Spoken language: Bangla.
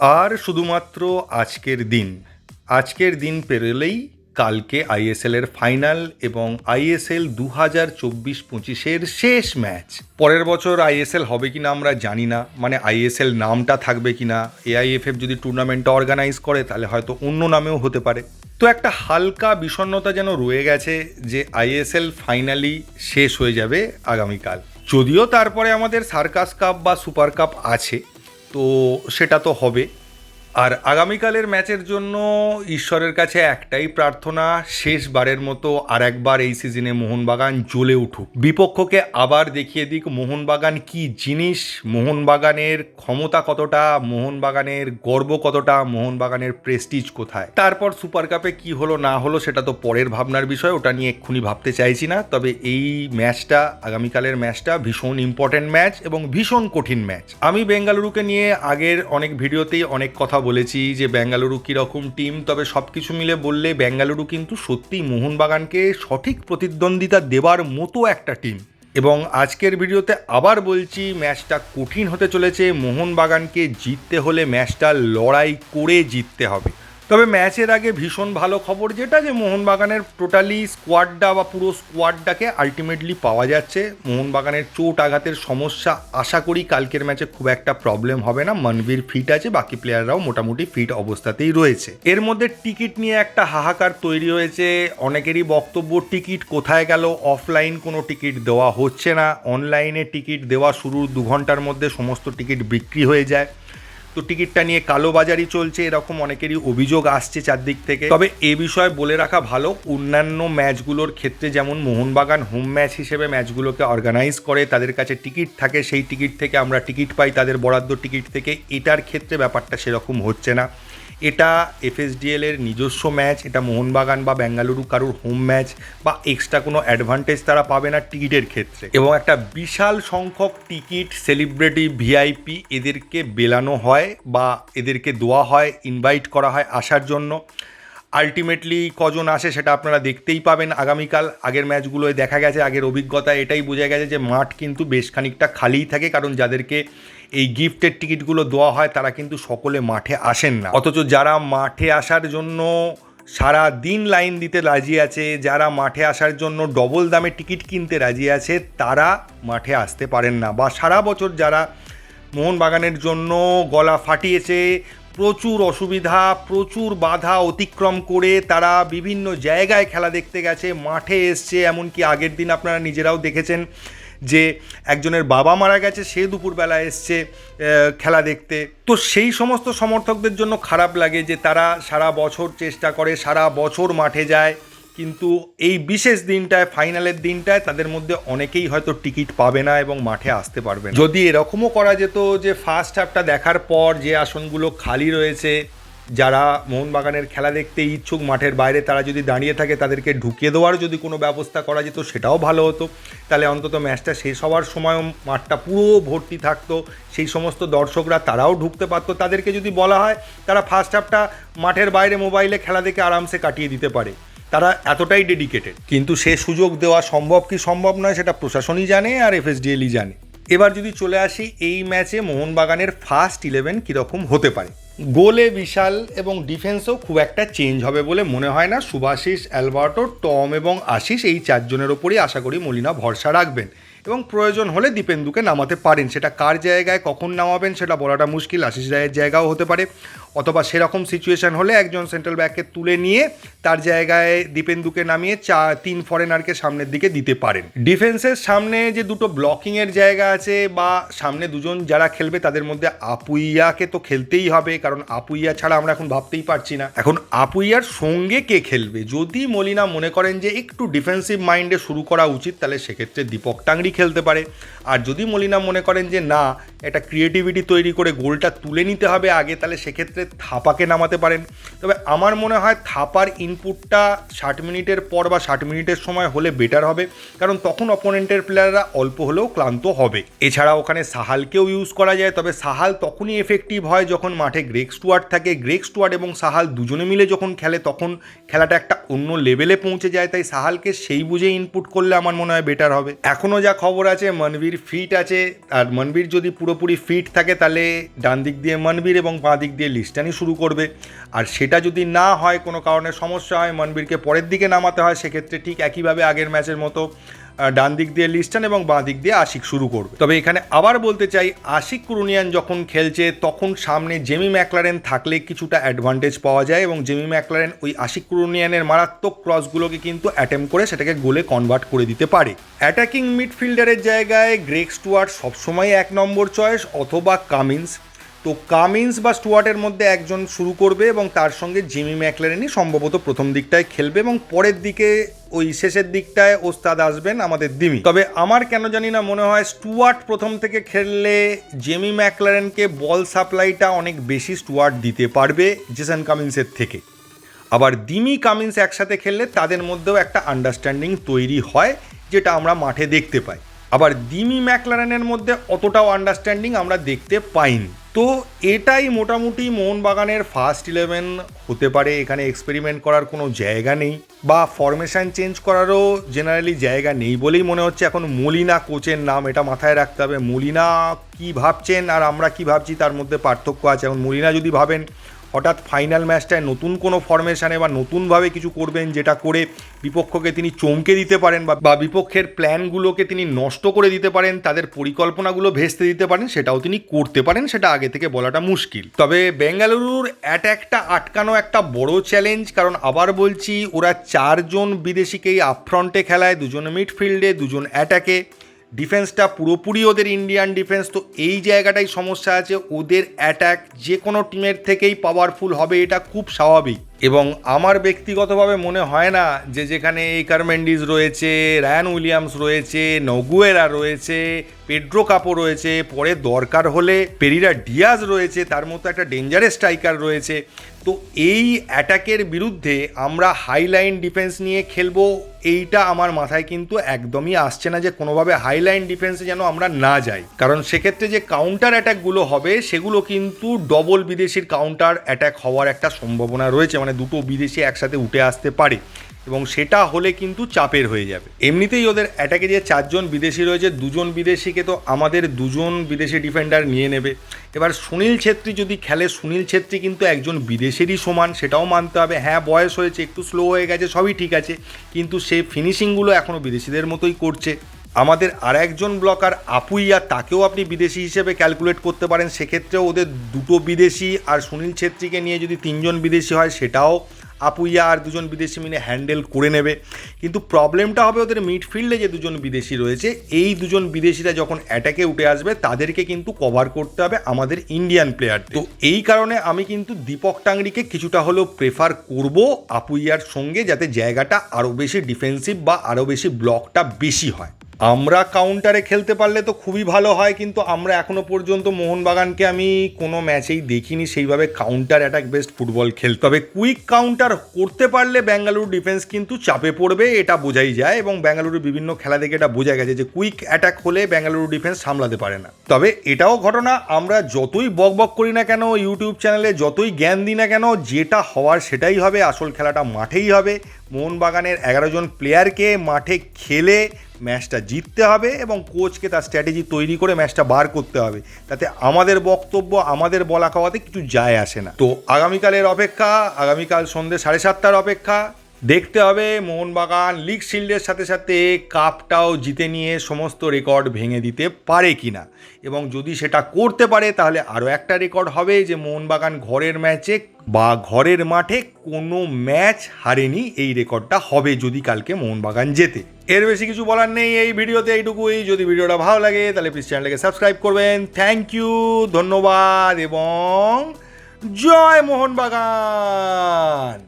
আর শুধুমাত্র আজকের দিন। আজকের দিন পেরোলেই কালকে আইএসএল এর ফাইনাল এবং আইএসএল দু হাজার চব্বিশ পঁচিশের শেষ ম্যাচ। পরের বছর আইএসএল হবে কিনা আমরা জানি না মানে আইএসএল নামটা থাকবে কিনা, এআইএফএফ যদি টুর্নামেন্টটা অর্গানাইজ করে তাহলে হয়তো অন্য নামেও হতে পারে। তো একটা হালকা বিষণ্ণতা যেন রয়ে গেছে যে আইএসএল ফাইনালি শেষ হয়ে যাবে আগামীকাল। যদিও তারপরে আমাদের সার্কাস কাপ বা সুপার কাপ আছে তো সেটা তো হবে। আর আগামীকালের ম্যাচের জন্য ঈশ্বরের কাছে একটাই প্রার্থনা, শেষবারের মতো আর একবার এই সিজনে মোহনবাগান জ্বলে উঠুক। বিপক্ষকে আবার দেখিয়ে দিক মোহনবাগান কি জিনিস, মোহনবাগানের ক্ষমতা কতটা, মোহনবাগানের গর্ব কতটা, মোহনবাগানের প্রেস্টিজ কোথায়? তারপর সুপার কাপে কি হলো, না হলো সেটা তো পরের ভাবনার বিষয়, ওটা নিয়ে এক্ষুনি ভাবতে চাইছি না। তবে এই ম্যাচটা, আগামীকালের ম্যাচটা ভীষণ ইম্পর্টেন্ট ম্যাচ এবং ভীষণ কঠিন ম্যাচ। আমি বেঙ্গালুরুকে নিয়ে আগের অনেক ভিডিওতেই অনেক কথা বলেছি যে বেঙ্গালুরু কীরকম টিম, তবে সব কিছু মিলে বললে বেঙ্গালুরু কিন্তু সত্যি মোহনবাগানকে সঠিক প্রতিদ্বন্দ্বিতা দেবার মতো একটা টিম। এবং আজকের ভিডিওতে আবার বলছি, ম্যাচটা কঠিন হতে চলেছে। মোহনবাগানকে জিততে হলে ম্যাচটা লড়াই করে জিততে হবে। তবে ম্যাচের আগে ভীষণ ভালো খবর যেটা যে মোহনবাগানের টোটালি স্কোয়াডটা বা পুরো স্কোয়াডটাকে আলটিমেটলি পাওয়া যাচ্ছে। মোহনবাগানের চোট আঘাতের সমস্যা আশা করি কালকের ম্যাচে খুব একটা প্রবলেম হবে না। মনবীর ফিট আছে, বাকি প্লেয়াররাও মোটামুটি ফিট অবস্থাতেই রয়েছে। এর মধ্যে টিকিট নিয়ে একটা হাহাকার তৈরি হয়েছে। অনেকেরই বক্তব্য টিকিট কোথায় গেল? অফলাইন কোনো টিকিট দেওয়া হচ্ছে না। অনলাইনে টিকিট দেওয়া শুরুর দু ঘণ্টার মধ্যে সমস্ত টিকিট বিক্রি হয়ে যায়। তো টিকিটটা নিয়ে কালোবাজারি চলছে, এরকম অনেকেরই অভিযোগ আসছে চারদিক থেকে। তবে এ বিষয়ে বলে রাখা ভালো, অন্যান্য ম্যাচগুলোর ক্ষেত্রে যেমন মোহনবাগান হোম ম্যাচ হিসেবে ম্যাচগুলোকে অর্গানাইজ করে, তাদের কাছে টিকিট থাকে, সেই টিকিট থেকে আমরা টিকিট পাই, তাদের বরাদ্দ টিকিট থেকে, এটার ক্ষেত্রে ব্যাপারটা সেরকম হচ্ছে না। এটা এফএসডিএল এর নিজস্ব ম্যাচ এটা মোহনবাগান বা বেঙ্গালুরু কারুর হোম ম্যাচ বা এক্সট্রা কোনো অ্যাডভান্টেজ তারা পাবে না টিকিটের ক্ষেত্রে। এবং একটা বিশাল সংখ্যক টিকিট সেলিব্রিটি ভিআইপি এদেরকে বেলানো হয় বা এদেরকে দেওয়া হয় ইনভাইট করা হয় আসার জন্য। আলটিমেটলি কজন আসে সেটা আপনারা দেখতেই পাবেন আগামীকাল। আগের ম্যাচগুলোয় দেখা গেছে, আগের অভিজ্ঞতা এটাই বোঝা গেছে যে মাঠ কিন্তু বেশ খানিকটা খালিই থাকে, কারণ যাদেরকে এই গিফটের টিকিটগুলো দেওয়া হয়, তারা কিন্তু সকলে মাঠে আসেন না। অথচ যারা মাঠে আসার জন্য সারা দিন লাইন দিতে রাজি আছে, যারা মাঠে আসার জন্য ডবল দামে টিকিট কিনতে রাজি আছে, তারা মাঠে আসতে পারেন না। বা সারা বছর যারা মোহনবাগানের জন্য গলা ফাটিয়েছে, প্রচুর অসুবিধা, প্রচুর বাধা অতিক্রম করে তারা বিভিন্ন জায়গায় খেলা দেখতে গেছে, মাঠে এসছে, এমনকি আগের দিন আপনারা নিজেরাও দেখেছেন যে একজনের বাবা মারা গেছে, সে দুপুরবেলা এসছে খেলা দেখতে। তো সেই সমস্ত সমর্থকদের জন্য খারাপ লাগে যে তারা সারা বছর চেষ্টা করে, সারা বছর মাঠে যায়। কিন্তু এই বিশেষ দিনটায়, ফাইনালের দিনটায় তাদের মধ্যে অনেকেই হয়তো টিকিট পাবে না এবং মাঠে আসতে পারবে না। যদি এরকমও করা যেত যে ফার্স্ট হাফটা দেখার পর যে আসনগুলো খালি রয়েছে যারা মোহনবাগানের খেলা দেখতে ইচ্ছুক, মাঠের বাইরে তারা যদি দাঁড়িয়ে থাকে, তাদেরকে ঢুকিয়ে দেওয়ার যদি কোনো ব্যবস্থা করা যেত, সেটাও ভালো হতো। তাহলে অন্তত ম্যাচটা শেষ হওয়ার সময়ও মাঠটা পুরো ভর্তি থাকতো। সেই সমস্ত দর্শকরা তারাও ঢুকতে পারতো। তাদেরকে যদি বলা হয়, তারা ফার্স্ট হাফটা মাঠের বাইরে মোবাইলে খেলা দেখে আরামসে কাটিয়ে দিতে পারে। তারা এতটাই ডেডিকেটেড কিন্তু সে সুযোগ দেওয়া সম্ভব কি সম্ভব নয়, সেটা প্রশাসনই জানে আর এফএসডিএলই জানে। এবার যদি চলে আসি, এই ম্যাচে মোহনবাগানের ফার্স্ট ইলেভেন কীরকম হতে পারে? গোলে বিশাল এবং ডিফেন্সও খুব একটা চেঞ্জ হবে বলে মনে হয় না। সুভাশিস অ্যালবার্টো, টম এবং আশিস এই চারজনের ওপরই আশা করি মলিনা ভরসা রাখবেন। এবং প্রয়োজন হলে দীপেন্দুকে নামাতে পারেন। সেটা কার জায়গায়, কখন নামাবেন সেটা বলাটা মুশকিল। আশিস রায়ের জায়গাও হতে পারে। অথবা সেরকম সিচুয়েশন হলে একজন সেন্ট্রাল ব্যাককে তুলে নিয়ে তার জায়গায় দীপেন্দুকে নামিয়ে চা, তিন ফরেনারকে সামনের দিকে দিতে পারেন। ডিফেন্সের সামনে যে দুটো ব্লকিংয়ের জায়গা আছে বা সামনে দুজন যারা খেলবে তাদের মধ্যে আপুইয়াকে তো খেলতেই হবে, কারণ আপুইয়া ছাড়া আমরা এখন ভাবতেই পারছি না। এখন আপুইয়ার সঙ্গে কে খেলবে? যদি মলিনা মনে করেন যে একটু ডিফেন্সিভ মাইন্ডে শুরু করা উচিত, তাহলে সেক্ষেত্রে দীপক টাংরি খেলতে পারে। আর যদি মলিনা মনে করেন যে, না, একটা ক্রিয়েটিভিটি তৈরি করে গোলটা তুলে নিতে হবে আগে, তাহলে সেক্ষেত্রে থাপাকে নামাতে পারেন। তবে আমার মনে হয় থাপার ইনপুটটা ষাট মিনিটের পর বা ষাট মিনিটের সময় হলে বেটার হবে। কারণ তখন অপোনেন্টের প্লেয়াররা অল্প হলেও ক্লান্ত হবে। এছাড়া ওখানে সাহালকেও ইউজ করা যায়, তবে সাহাল তখনই এফেক্টিভ হয় যখন মাঠে গ্রেক স্টুয়ার্ট থাকে। গ্রেক স্টুয়ার্ট এবং সাহাল দুজনে মিলে যখন খেলে, তখন খেলাটা একটা অন্য লেভেলে পৌঁছে যায়, তাই সাহালকে সেই বুঝে ইনপুট করলে আমার মনে হয় বেটার হবে। এখনও যা খবর আছে, মনবীর ফিট আছে, আর মনবীর যদি পুরোপুরি ফিট থাকে, তাহলে ডান দিক দিয়ে মনবীর এবং বাঁ দিক দিয়ে লিস্টানি শুরু করবে। আর সেটা যদি না হয়, কোনো কারণে সমস্যা হয়, মনবীরকে পরের দিকে নামাতে হয়, সেক্ষেত্রে ঠিক একইভাবে আগের ম্যাচের মতো। ডান দিক দিয়ে লিস্টান এবং বাঁ দিক দিয়ে আশিক শুরু করবে। তবে এখানে আবার বলতে চাই, আশিক কুরুনিয়ান যখন খেলছে, তখন সামনে জেমি ম্যাকলারেন থাকলে কিছুটা অ্যাডভান্টেজ পাওয়া যায় এবং জেমি ম্যাকলারেন ওই আশিক কুরুনিয়ানের মারাত্মক ক্রসগুলোকে কিন্তু অ্যাটেম্প করে সেটাকে গোলে কনভার্ট করে দিতে পারে। অ্যাটাকিং মিডফিল্ডারের জায়গায় গ্রেক স্টুয়ার্ট সবসময় এক নম্বর চয়েস অথবা কামিন্স তো কামিন্স বা স্টুয়ার্টের মধ্যে একজন শুরু করবে এবং তার সঙ্গে জিমি ম্যাকলারেনই সম্ভবত প্রথম দিকটায় খেলবে এবং পরের দিকে ওই শেষের দিকটায় ওস্তাদ আসবেন আমাদের দিমি। তবে আমার কেন জানি না মনে হয় স্টুয়ার্ট প্রথম থেকে খেললে জেমি ম্যাকলারেনকে বল সাপ্লাইটা অনেক বেশি স্টুয়ার্ট দিতে পারবে জেসন কামিন্সের থেকে। আবার দিমি কামিন্স একসাথে খেললে তাদের মধ্যেও একটা আন্ডারস্ট্যান্ডিং তৈরি হয়, যেটা আমরা মাঠে দেখতে পাই। আবার দিমি ম্যাকলারেনের মধ্যে অতটাও আন্ডারস্ট্যান্ডিং আমরা দেখতে পাইনি। তো এটাই মোটামুটি মোহনবাগানের ফার্স্ট ইলেভেন হতে পারে। এখানে এক্সপেরিমেন্ট করার কোনো জায়গা নেই বা ফরমেশান চেঞ্জ করারও জেনারেলি জায়গা নেই বলেই মনে হচ্ছে। এখন মলিনা কোচের নাম এটা মাথায় রাখতে হবে। মলিনা কি ভাবছেন আর আমরা কি ভাবছি তার মধ্যে পার্থক্য আছে। এখন মলিনা যদি ভাবেন হঠাৎ ফাইনাল ম্যাচটায় নতুন কোনো ফরমেশনে বা নতুনভাবে কিছু করবেন যেটা করে বিপক্ষকে তিনি চমকে দিতে পারেন বা বিপক্ষের প্ল্যানগুলোকে তিনি নষ্ট করে দিতে পারেন, তাদের পরিকল্পনাগুলো ভেস্তে দিতে পারেন, সেটাও তিনি করতে পারেন, সেটা আগে থেকে বলাটা মুশকিল। তবে বেঙ্গালুরুর অ্যাট্যাকটা আটকানো একটা বড় চ্যালেঞ্জ কারণ আবার বলছি, ওরা চারজন বিদেশিকেই আপফ্রন্টে খেলায়, দুজন মিডফিল্ডে দুজন অ্যাটাকে ডিফেন্সটা পুরোপুরি ওদের ইন্ডিয়ান ডিফেন্স তো এই জায়গাটাই সমস্যা আছে। ওদের অ্যাট্যাক যে কোনো টিমের থেকেই পাওয়ারফুল হবে, এটা খুব স্বাভাবিক। এবং আমার ব্যক্তিগতভাবে মনে হয় না যে যেখানে কারমেন্ডিজ রয়েছে, রায়ান উইলিয়ামস রয়েছে, নগুয়েরা রয়েছে, পেড্রো কাপো রয়েছে, পরে দরকার হলে পেরিরা ডিয়াজ রয়েছে, তার মতো একটা ডেঞ্জারাস স্ট্রাইকার রয়েছে। তো এই অ্যাটাকের বিরুদ্ধে আমরা হাইলাইন ডিফেন্স নিয়ে খেলব, এইটা আমার মাথায় কিন্তু একদমই আসছে না যে কোনোভাবে হাইলাইন ডিফেন্সে যেন আমরা না যাই। কারণ সেক্ষেত্রে যে কাউন্টার অ্যাটাকগুলো হবে, সেগুলো কিন্তু ডবল বিদেশির কাউন্টার অ্যাটাক হওয়ার একটা সম্ভাবনা রয়েছে। মানে দুটো বিদেশি একসাথে উঠে আসতে পারে এবং সেটা হলে কিন্তু চাপের হয়ে যাবে। এমনিতেই ওদের অ্যাটাকে যে চারজন বিদেশি রয়েছে, দুজন বিদেশিকে তো আমাদের দুজন বিদেশি ডিফেন্ডার নিয়ে নেবে। এবার সুনীল ছেত্রী যদি খেলে, সুনীল ছেত্রী কিন্তু একজন বিদেশেরই সমান, সেটাও মানতে হবে। হ্যাঁ বয়স হয়েছে, একটু স্লো হয়ে গেছে, সবই ঠিক আছে, কিন্তু সে ফিনিশিংগুলো এখনও বিদেশিদের মতোই করছে। আমাদের আর একজন ব্লকার আপুইয়া তাকেও আপনি বিদেশি হিসেবে ক্যালকুলেট করতে পারেন। সেক্ষেত্রেও ওদের দুটো বিদেশি আর সুনীল ছেত্রীকে নিয়ে যদি তিনজন বিদেশি হয়, সেটাও আপুইয়া আর দুজন বিদেশি মিলে হ্যান্ডেল করে নেবে। কিন্তু প্রবলেমটা হবে ওদের মিডফিল্ডে যে দুজন বিদেশি রয়েছে, এই দুজন বিদেশিরা যখন অ্যাটাকে উঠে আসবে, তাদেরকে কিন্তু কভার করতে হবে আমাদের ইন্ডিয়ান প্লেয়ার তো এই কারণে আমি কিন্তু দীপক টাংরিকে কিছুটা হলেও প্রেফার করব আপুইয়ার সঙ্গে, যাতে জায়গাটা আরও বেশি ডিফেন্সিভ বা আরও বেশি ব্লকটা বেশি হয়। আমরা কাউন্টারে খেলতে পারলে তো খুবই ভালো হয়, কিন্তু আমরা এখনও পর্যন্ত মোহনবাগানকে আমি কোনো ম্যাচেই দেখিনি, সেইভাবে কাউন্টার অ্যাটাক বেস্ট ফুটবল খেলতে। তবে কুইক কাউন্টার করতে পারলে বেঙ্গালুরু ডিফেন্স কিন্তু চাপে পড়বে, এটা বোঝাই যায়, এবং বেঙ্গালুরু বিভিন্ন খেলা দেখে এটা বোঝা গেছে যে কুইক অ্যাটাক হলে বেঙ্গালুরু ডিফেন্স সামলাতে পারে না। তবে এটাও ঘটনা, আমরা যতই বক বক করি না কেন ইউটিউব চ্যানেলে যতই জ্ঞান দিই না কেন, যেটা হওয়ার সেটাই হবে, আসল খেলাটা মাঠেই হবে। মোহনবাগানের এগারো জন প্লেয়ারকে মাঠে খেলে ম্যাচটা জিততে হবে এবং কোচকে তার স্ট্র্যাটেজি তৈরি করে ম্যাচটা বার করতে হবে। তাতে আমাদের বক্তব্য, আমাদের বলা খাওয়াতে কিছু যায় আসে না। তো আগামীকালের অপেক্ষা, আগামীকাল সন্ধ্যে সাড়ে সাতটার অপেক্ষা দেখতে হবে, মোহনবাগান লিগ শিল্ডের সাথে সাথে কাপটাও জিতে নিয়ে সমস্ত রেকর্ড ভেঙে দিতে পারে কি না? এবং যদি সেটা করতে পারে, তাহলে আরও একটা রেকর্ড হবে যে মোহনবাগান ঘরের ম্যাচে বা ঘরের মাঠে কোনো ম্যাচ হারেনি, এই রেকর্ডটা হবে যদি কালকে মোহনবাগান জেতে। এর বেশি কিছু বলার নেই এই ভিডিওতে এইটুকুই। যদি ভিডিওটা ভালো লাগে, তাহলে প্লিজ চ্যানেলটাকে সাবস্ক্রাইব করবেন। থ্যাংক ইউ ধন্যবাদ এবং জয় মোহনবাগান!